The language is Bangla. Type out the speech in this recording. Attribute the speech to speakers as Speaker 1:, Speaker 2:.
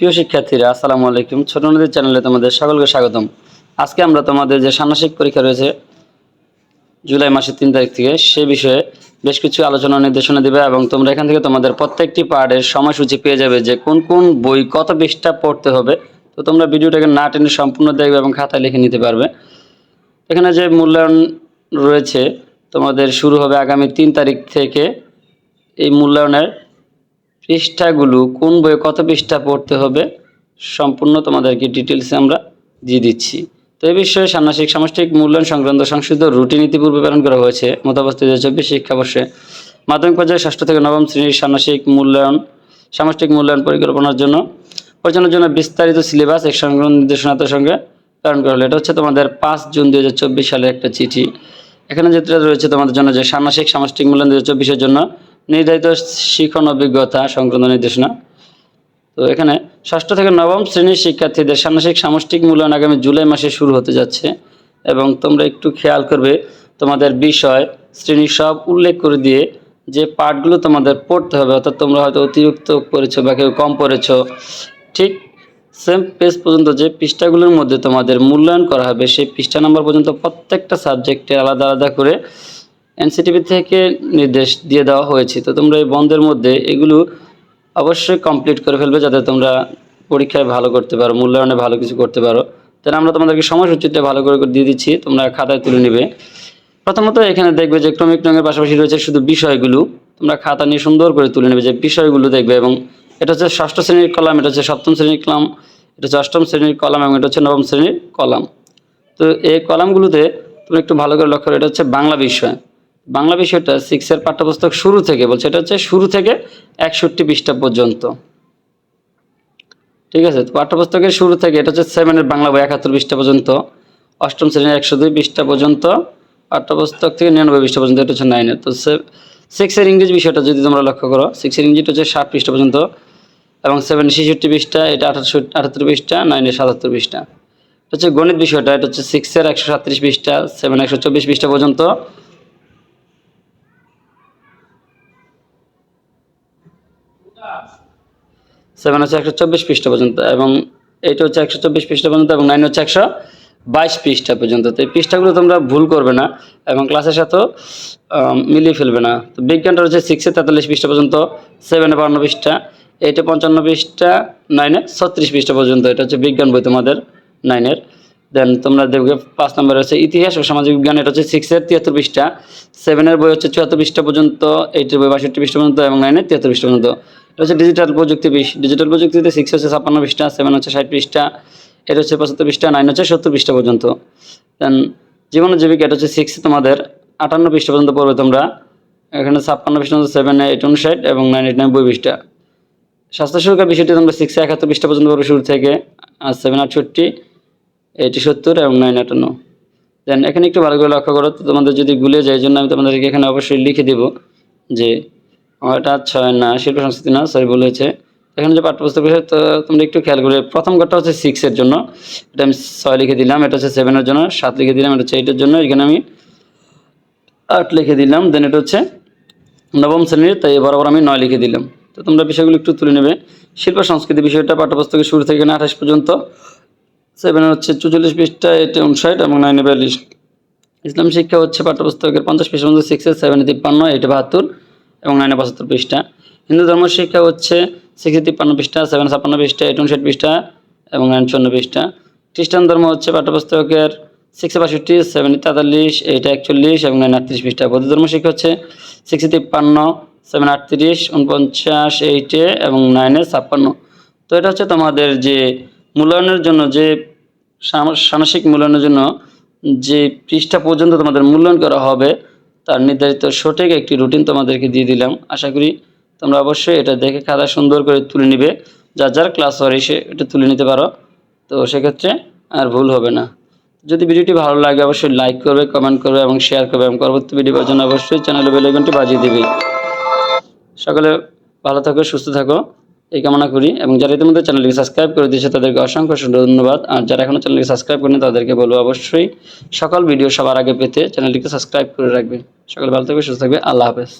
Speaker 1: প্রিয় শিক্ষার্থীরা, আসসালামু আলাইকুম। ছোট নদীর চ্যানেলে তোমাদের সকলকে স্বাগতম। আজকে আমরা তোমাদের যে ষান্মাসিক পরীক্ষা রয়েছে জুলাই মাসের তিন তারিখ থেকে, সে বিষয়ে বেশ কিছু আলোচনা নির্দেশনা দেবে এবং তোমরা এখান থেকে তোমাদের প্রত্যেকটি পার্টের সময়সূচি পেয়ে যাবে যে কোন কোন বই কত পৃষ্ঠা পড়তে হবে। তো তোমরা ভিডিওটাকে না টেনে সম্পূর্ণ দেখবে এবং খাতায় লিখে নিতে পারবে। এখানে যে মূল্যায়ন রয়েছে, তোমাদের শুরু হবে আগামী তিন তারিখ থেকে এই মূল্যায়নের পৃষ্ঠাগুলো কোন বইয়ে কত পৃষ্ঠা পড়তে হবে সম্পূর্ণ তোমাদেরকে ডিটেলসে আমরা দিয়ে দিচ্ছি। তো এই বিষয়ে ষান্মাসিক সামষ্টিক মূল্যায়ন সংক্রান্ত সংশোধিত রুটিন ইতিপূর্বে প্রেরণ করা হয়েছে। মতাবস্থিত চব্বিশ শিক্ষাবর্ষে মাধ্যমিক পর্যায়ে ষষ্ঠ থেকে নবম শ্রেণির ষান্মাসিক মূল্যায়ন, সামষ্টিক মূল্যায়ন পরিকল্পনার জন্য পরিচালনার জন্য বিস্তারিত সিলেবাস এক সংক্রান্ত নির্দেশনার সঙ্গে প্রেরণ করা হলো। এটা হচ্ছে তোমাদের পাঁচ জুন দুই হাজার চব্বিশ সালের একটা চিঠি। এখানে যেটা রয়েছে তোমাদের জন্য যে ষান্মাসিক সামষ্টিক মূল্যায়ন দু হাজার চব্বিশের জন্য নির্ধারিত শিখন অভিজ্ঞতা সংক্রান্ত নির্দেশনা। তো এখানে ষষ্ঠ থেকে নবম শ্রেণির শিক্ষার্থীদের ষান্মাসিক সামষ্টিক মূল্যায়ন আগামী জুলাই মাসে শুরু হতে যাচ্ছে এবং তোমরা একটু খেয়াল করবে, তোমাদের বিষয় শ্রেণি সব উল্লেখ করে দিয়ে যে পাঠগুলো তোমাদের পড়তে হবে, অর্থাৎ তোমরা হয়তো অতিরিক্ত পড়েছো বা কেউ কম পড়েছো, ঠিক সেম পেজ পর্যন্ত যে পৃষ্ঠাগুলোর মধ্যে তোমাদের মূল্যায়ন করা হবে, সেই পৃষ্ঠা নাম্বার পর্যন্ত প্রত্যেকটা সাবজেক্টে আলাদা আলাদা করে এনসিটিভি থেকে নির্দেশ দিয়ে দেওয়া হয়েছে। তো তোমরা এই বন্ধের মধ্যে এগুলো অবশ্যই কমপ্লিট করে ফেলবে যাতে তোমরা পরীক্ষায় ভালো করতে পারো, মূল্যায়নে ভালো কিছু করতে পারো। তাহলে আমরা তোমাদেরকে সময়সূচিটা ভালো করে দিয়ে দিচ্ছি, তোমরা খাতায় তুলে নেবে। প্রথমত এখানে দেখবে যে ক্রমিক রঙের পাশাপাশি রয়েছে শুধু বিষয়গুলো। তোমরা খাতা নিয়ে সুন্দর করে তুলে নেবে যে বিষয়গুলো দেখবে এবং এটা হচ্ছে ষষ্ঠ শ্রেণির কলাম, এটা হচ্ছে সপ্তম শ্রেণির কলাম, এটা হচ্ছে অষ্টম শ্রেণির কলাম এবং এটা হচ্ছে নবম শ্রেণির কলাম। তো এই কলামগুলোতে তুমি একটু ভালো করে লক্ষ্য করো, এটা হচ্ছে বাংলা বিষয়। বাংলা বিষয়টা সিক্সের পাঠ্যপুস্তক শুরু থেকে বলছে, এটা হচ্ছে শুরু থেকে একষট্টি পৃষ্ঠা পর্যন্ত। ঠিক আছে পাঠ্যপুস্তকের শুরু থেকে এটা হচ্ছে সেভেনের বাংলা বই একাত্তর পৃষ্ঠা পর্যন্ত, অষ্টম শ্রেণির একশো দুই পৃষ্ঠা পর্যন্ত, পাঠ্যপুস্তক থেকে নিরানব্বই পৃষ্ঠা পর্যন্ত, এটা হচ্ছে নাইনের তো সিক্সের ইংরেজি বিষয়টা যদি তোমরা লক্ষ্য করো সিক্সের ইংরেজিটা হচ্ছে ষাট পৃষ্ঠা পর্যন্ত, এবং সেভেন ছেষট্টি পৃষ্ঠা, এটা আঠারোশো আটাত্তর পৃষ্ঠা নাইনের সাতাত্তর পৃষ্ঠা। এটা হচ্ছে গণিত বিষয়টা, এটা হচ্ছে সিক্সের একশো সাতত্রিশ পৃষ্ঠা সেভেন একশো চব্বিশ পৃষ্ঠা পর্যন্ত সেভেন হচ্ছে একশো চব্বিশ পৃষ্ঠা পর্যন্ত, এবং এইটা হচ্ছে একশো চব্বিশ পৃষ্ঠা পর্যন্ত, এবং নাইন হচ্ছে একশো বাইশ পৃষ্ঠা পর্যন্ত। তো এই পৃষ্ঠাগুলো তোমরা ভুল করবে না, এবং ক্লাসের সাথেও মিলিয়ে ফেলবে না। তো বিজ্ঞানটা হচ্ছে সিক্সে তেতাল্লিশ পৃষ্ঠা পর্যন্ত সেভেনে বান্ন পৃষ্ঠা এইটে পঞ্চান্ন পৃষ্ঠা নাইনে ছত্রিশ পৃষ্ঠা পর্যন্ত। এটা হচ্ছে বিজ্ঞান বই তোমাদের নাইনের দেন তোমরা দেখবে পাঁচ নম্বর হচ্ছে ইতিহাস ও সামাজিক বিজ্ঞান, এটা হচ্ছে সিক্সের তিয়াত্তর পৃষ্ঠা। সেভেনের বই হচ্ছে চুয়াত্তর পৃষ্ঠা পর্যন্ত এইটের বই বাষট্টি পৃষ্ঠা পর্যন্ত, এবং নাইনের তিয়াত্তর পৃষ্ঠা পর্যন্ত। এটা হচ্ছে ডিজিটাল প্রযুক্তি বিশ। ডিজিটাল প্রযুক্তিতে সিক্স হচ্ছে ছাপ্পান্ন পৃষ্ঠা সেভেন হচ্ছে ষাট পৃষ্ঠা এটা হচ্ছে পঁচাত্তর পৃষ্ঠা নাইন হচ্ছে সত্তর পৃষ্ঠা পর্যন্ত। দেন জীবন জীবিকা, এটা হচ্ছে সিক্স তোমাদের, আটান্ন পৃষ্ঠা পর্যন্ত পড়বে তোমরা। এখানে ছাপ্পান্ন পৃষ্ঠা সেভেন এইট উনষাট এবং নাইন এইট নাইন বই পৃষ্ঠা। স্বাস্থ্য সুরক্ষা বিষয়টি তোমরা সিক্সে একাত্তর পৃষ্ঠা পর্যন্ত পড়বে শুরু থেকে, আর সেভেন আটষট্টি এইটি সত্তর এবং নাইন আটান্ন। দেন এখানে একটু ভালো করে লক্ষ্য করো তোমাদের যদি গুলে যায় জন্য আমি তোমাদেরকে এখানে অবশ্যই লিখে দেব যে এটা ছয় না, শিল্প সংস্কৃতি না সরি ভুল হয়েছে। এখানে যে পাঠ্যপুস্তক রয়েছে তো তোমরা একটু খেয়াল করে প্রথম ঘরটা হচ্ছে সিক্সের জন্য। এটা আমি ছয় লিখে দিলাম, এটা হচ্ছে সেভেনের জন্য। সাত লিখে দিলাম, এটা হচ্ছে এইটের জন্য। এখানে আমি আট লিখে দিলাম দেন এটা হচ্ছে নবম শ্রেণির, তাই বরাবর আমি নয় লিখে দিলাম। তো তোমরা বিষয়গুলো একটু তুলে নেবে। শিল্প সংস্কৃতি বিষয়টা পাঠ্যপুস্তকের শুরু থেকে আঠাশ পর্যন্ত। সেভেনে হচ্ছে চুচল্লিশ পৃষ্ঠা এটা উনষাট এবং নাইনে বিয়াল্লিশ। ইসলাম শিক্ষা হচ্ছে পাঠ্যপুস্তকের পঞ্চাশ পৃষ্ঠা মধ্যে সিক্সে সেভেনে তিপ্পান্ন এইটে বাহাত্তর। এবং নাইনে পঁচাত্তর পৃষ্ঠা। হিন্দু ধর্ম শিক্ষা হচ্ছে সিক্সে তিপ্পান্ন পৃষ্ঠা, সেভেন ছাপ্পান্ন পৃষ্ঠা এইট উনষাট পৃষ্ঠা এবং নাইন চুয়ান্ন পৃষ্ঠা। খ্রিস্টান ধর্ম হচ্ছে পাঠ্যপুস্তকের সিক্সে বাষট্টি সেভেনে তেতাল্লিশ এইটা একচল্লিশ এবং নাইন আটত্রিশ পৃষ্ঠা। বৌদ্ধ ধর্ম শিক্ষা হচ্ছে সিক্সে তিপ্পান্ন সেভেন আটত্রিশ, উনপঞ্চাশ এইটে এবং নাইনে ছাপ্পান্ন। তো এটা হচ্ছে তোমাদের যে মূল্যায়নের জন্য, যে সাম- সামাসিক মূল্যায়নের জন্য যে পৃষ্ঠা পর্যন্ত তোমাদের মূল্যায়ন করা হবে তার নির্ধারিত সঠিক একটি রুটিন তোমাদেরকে দিয়ে দিলাম। আশা করি তোমরা অবশ্যই এটা দেখে খাতা সুন্দর করে তুলে নিবে। যার যার ক্লাস হয় এসে এটা তুলে নিতে পারো। তো সেক্ষেত্রে আর ভুল হবে না। যদি ভিডিওটি ভালো লাগে অবশ্যই লাইক করবে কমেন্ট করবে এবং শেয়ার করবে এবং পরবর্তী ভিডিও পাওয়ার জন্য অবশ্যই চ্যানেলে বেলাইকনটি বাজিয়ে দিবে। সকলে ভালো থাকো, সুস্থ থাকো। এই কামনা করি এবং যারা ইতিমধ্যে চ্যানেলটিকে সাবস্ক্রাইব করে দিয়েছে, তাদেরকে অসংখ্য ধন্যবাদ। আর যারা এখনও চ্যানেলটিকে সাবস্ক্রাইব করেনি তাদেরকে বলব অবশ্যই সকল ভিডিও সবার আগে পেতে চ্যানেলটিকে সাবস্ক্রাইব করে রাখবে। সকাল ভালো থাকবে, সুস্থ থাকবে। আল্লাহ হাফেজ।